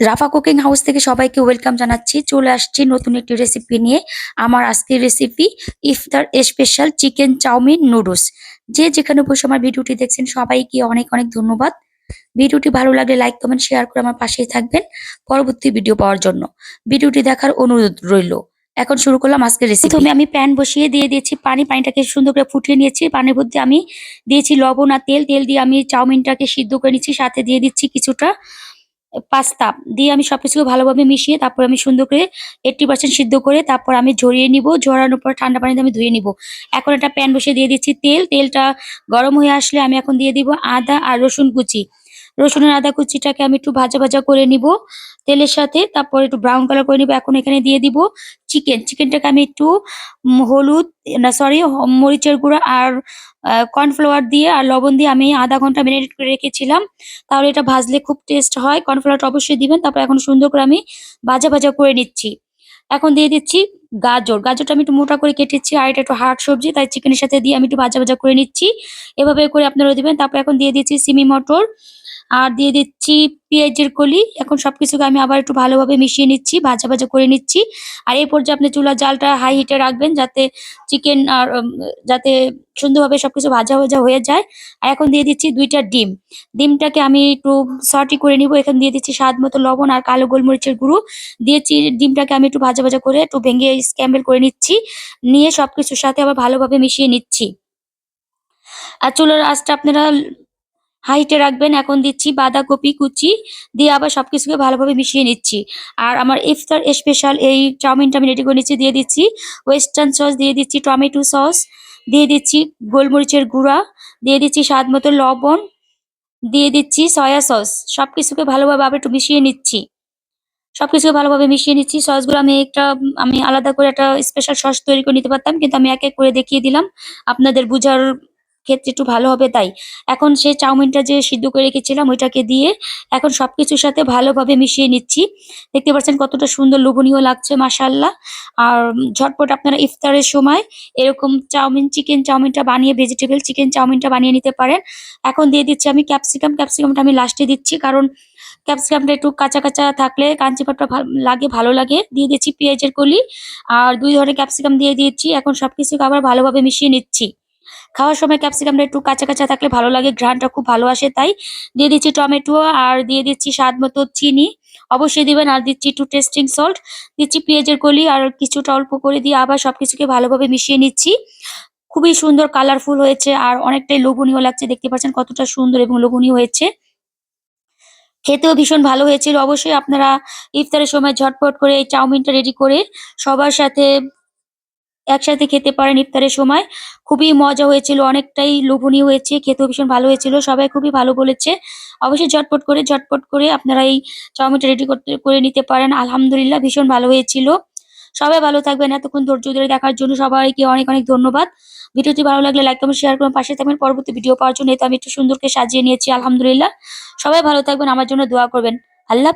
রাফা cooking house থেকে সবাইকে welcome জানাচ্ছি। চলে আসছি নতুন একটি রেসিপি নিয়ে। আমার আজকের রেসিপি ইফতার স্পেশাল চিকেন চাউমিন নুডলস যে যেখানে বসে আমার ভিডিওটি দেখছেন, সবাইকে অনেক অনেক ধন্যবাদ। ভিডিওটি ভালো লাগলে লাইক কমেন্ট শেয়ার করে আমার পাশেই থাকবেন পরবর্তী ভিডিও পাওয়ার জন্য। ভিডিওটি দেখার অনুরোধ রইল। এখন শুরু করলাম আজকের রেসিপি প্রথমে আমি প্যান বসিয়ে দিয়ে দিয়েছি পানি। পানিটাকে সুন্দর করে ফুটিয়ে নিয়েছি। পানির মধ্যে আমি দিয়েছি লবণ আর তেল। তেল দিয়ে আমি চাউমিনটাকে সিদ্ধ করে নিচ্ছি। সাথে দিয়ে দিচ্ছি কিছুটা পাস্তা দিয়ে আমি সব সবকিছুকে ভালোভাবে মিশিয়ে তারপর আমি সুন্দর করে এইটটি পার্সেন্ট সিদ্ধ করে তারপর আমি ঝরিয়ে নিব, ঝরানোর পর ঠান্ডা পানিতে আমি ধুয়ে নিব। এখন একটা প্যান বসিয়ে দিয়ে দিচ্ছি তেল, তেলটা গরম হয়ে আসলে আমি এখন দিয়ে দিব আদা আর রসুন কুচি। রসুন আর আদা কুচিটাকে আমি একটু ভাজা ভাজা করে নিব। তেলের সাথে তারপর একটু ব্রাউন কালার করে নিব। এখন এখানে দিয়ে দিব চিকেন চিকেনটাকে আমি একটু হলুদ, না সরি মরিচের গুঁড়া আর কর্নফ্লাওয়ার দিয়ে আর লবণ দিয়ে আমি আধা ঘণ্টা ম্যারিনেট করে রেখেছিলাম। তাহলে এটা ভাজলে খুব টেস্ট হয়। কর্নফ্লাওয়ারটা অবশ্যই দিবেন। তারপর এখন সুন্দর করে আমি ভাজা ভাজা করে নিচ্ছি। এখন দিয়ে দিচ্ছি গাজর। গাজরটা আমি একটু মোটা করে কেটেছি আর এটা একটু হার্ড সবজি, তাই চিকেনের সাথে দিয়ে আমি একটু ভাজা ভাজা করে নিচ্ছি। এভাবে করে আপনারা দিবেন। তারপর এখন দিয়ে দিচ্ছি সিমি মটর। আর দিয়ে দিচ্ছি পেঁয়াজের কলি। এখন সবকিছুকে আমি আবার একটু ভালোভাবে মিশিয়ে নিচ্ছি, ভাজা ভাজা করে নিচ্ছি। আর এই পর্যায়ে আপনি চুলার জালটা হাই হিটে রাখবেন যাতে চিকেন আর যাতে সুন্দরভাবে সবকিছু ভাজা ভাজা হয়ে যায়। আর এখন দিয়ে দিচ্ছি দুইটা ডিম। ডিমটাকে আমি একটু সটি করে নিব। এখানে দিয়ে দিচ্ছি স্বাদ মতো লবণ আর কালো গোলমরিচের গুঁড়ো। দিয়েছি ডিমটাকে আমি একটু ভাজা ভাজা করে একটু ভেঙে স্ক্যাম্বেল করে নিচ্ছি। নিয়ে সবকিছুর সাথে আবার ভালোভাবে মিশিয়ে নিচ্ছি। আর চুলার আঁচটা আপনারা হাইটে রাখবেন, এখন দিচ্ছি বাঁধাকপি, কুচি, দিয়ে আবার সব কিছুকে ভালোভাবে মিশিয়ে নিচ্ছি। আর আমার ইফতার স্পেশাল এই চাউমিনটা আমি রেডি করে নিচ্ছি, দিয়ে দিচ্ছি ওয়েস্টার্ন সস দিয়ে দিচ্ছি টমেটো সস দিয়ে দিচ্ছি গোলমরিচের গুঁড়া, দিয়ে দিচ্ছি স্বাদ মতো লবণ, দিয়ে দিচ্ছি সয়া সস সব কিছুকে ভালোভাবে আবার একটু মিশিয়ে নিচ্ছি। সবকিছুকে ভালোভাবে মিশিয়ে নিচ্ছি। সসগুলো আমি একটা, আমি আলাদা করে একটা স্পেশাল সস তৈরি করে নিতে পারতাম, কিন্তু আমি এক এক করে দেখিয়ে দিলাম। আপনাদের বুঝার ক্ষেত্রে একটু ভালো হবে তাই। এখন সেই চাউমিনটা যে সিদ্ধ করে রেখেছিলাম, ওইটাকে দিয়ে এখন সবকিছুর সাথে ভালোভাবে মিশিয়ে নিচ্ছি। দেখতে পাচ্ছেন কতটা সুন্দর লোভনীয় লাগছে মাসাল্লাহ আর ঝটপট আপনারা ইফতারের সময় এরকম চাউমিন, চিকেন চাউমিনটা বানিয়ে, ভেজিটেবল চিকেন চাউমিনটা বানিয়ে নিতে পারেন। এখন দিয়ে দিচ্ছি আমি ক্যাপসিকাম। ক্যাপসিকামটা আমি লাস্টে দিচ্ছি কারণ ক্যাপসিকামটা একটু কাঁচা কাঁচা থাকলে কাঞ্চি পাটটা লাগে, ভালো লাগে। দিয়ে দিচ্ছি পেঁয়াজের কলি আর দুই ধরনের ক্যাপসিকাম দিয়ে দিয়েছি এখন সবকিছুকে আবার ভালোভাবে মিশিয়ে নিচ্ছি। খাওয়ার সময় ক্যাপসিকামটা একটু কাঁচা কাঁচা থাকলে ভালো লাগে, ঘ্রাণটা খুব ভালো আসে, তাই দিয়ে দিচ্ছি টমেটো আর দিয়ে দিচ্ছি স্বাদ মতো চিনি। অবশ্যই দিবেন আর দিচ্ছি একটু টেস্টিং সল্ট দিচ্ছি পেঁয়াজের কলি আর কিছুটা অল্প করে দিয়ে আবার সবকিছুকে ভালোভাবে মিশিয়ে নিচ্ছি। খুবই সুন্দর কালারফুল হয়েছে আর অনেকটাই লোভনীয় লাগছে, দেখতে পাচ্ছেন কতটা সুন্দর এবং লোভনীয় হয়েছে। খেতেও ভীষণ ভালো হয়েছিল, অবশ্যই আপনারা ইফতারের সময় ঝটপট করে এই চাউমিনটা রেডি করে সবার সাথে একসাথে খেতে পারেন ইফতারের সময়। খুবই মজা হয়েছিল, অনেকটাই লোভনীয় হয়েছে, খেতেও ভীষণ ভালো হয়েছিল, সবাই খুবই ভালো বলেছে। অবশ্যই ঝটপট করে ঝটপট করে আপনারা এই চাউমিনটা রেডি করতে, করে নিতে পারেন। আলহামদুলিল্লাহ ভীষণ ভালো হয়েছিল। সবাই ভালো থাকবেন, এতক্ষণ ধৈর্য ধরে দেখার জন্য সবাইকে অনেক অনেক ধন্যবাদ। ভিডিওটি ভালো লাগলে লাইক কমেন্ট শেয়ার করুন, পাশে থাকবেন। পরবর্তী ভিডিও পাওয়ার জন্য এই তো আমি একটু সুন্দরকে সাজিয়ে নিয়েছি, আলহামদুলিল্লাহ। সবাই ভালো থাকবেন, আমার জন্য দোয়া করবেন। আল্লাহ।